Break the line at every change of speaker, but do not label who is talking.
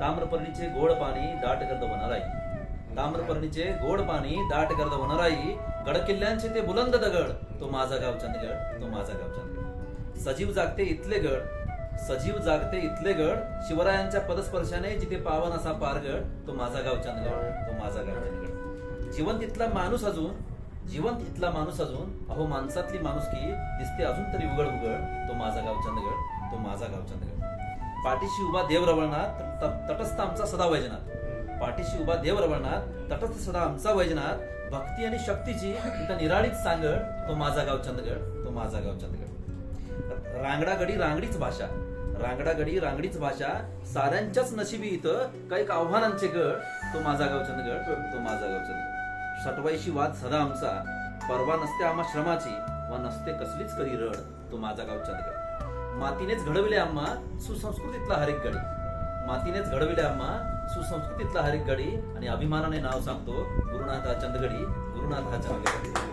ताम्रपर्णीचे गोड पाणी दाट गर्द वनराई ताम्रपर्णीचे गोड पाणी दाट गर्द वनराई गड किल्ल्यांचे ते बुलंद दगड तो माझा गाव चंदगड तो माझा गाव चंदगड सजीव जागते इथले गड सजीव जागते इथले गड शिवरायांच्या पदस्पर्शाने जिथे पावन असा पारगड तो माझा गाव चंदगड तो माझा गाव चंदगड जिवंत इथला माणूस अजून जिवंत इथला माणूस अजून अहो माणसातली माणुसकी दिसते अजून तरी उघड उघड तो माझा गाव चंदगड तो माझा गाव चंदगड पाठीशी उभा देव रवळनाथ तटस्थ आमचा सदा वैजनाथ. पाठीशी उभा देव रवळनाथ तटस्थ सदा आमचा वैजनाथ. भक्ती आणि शक्तीची इथं निराळीच सांगड तो माझा गाव चंदगड तो माझा गाव चंदगड. रांगडा गडी रांगडीच भाषा. रांगडा गडी रांगडीच भाषा. साऱ्यांच्याच नशिबी इथं काही आव्हानांचे गड तो माझा गाव चंदगड तो माझा गाव चंदगड. सटवाईशी वाद सदा आमचा. परवा नसते आम्हा श्रमाची व नसते कसलीच करी रड तो माझा गाव चंदगड. मातीनेच घडविले आम्हा सुसंस्कृतीतला हरिक गडी मातीनेच घडविले आम्हा सुसंस्कृतीतला हरिक गडी आणि अभिमानाने नाव सांगतो गुरुनाथ हा चंदगडी गुरुनाथ हा चंदगडी.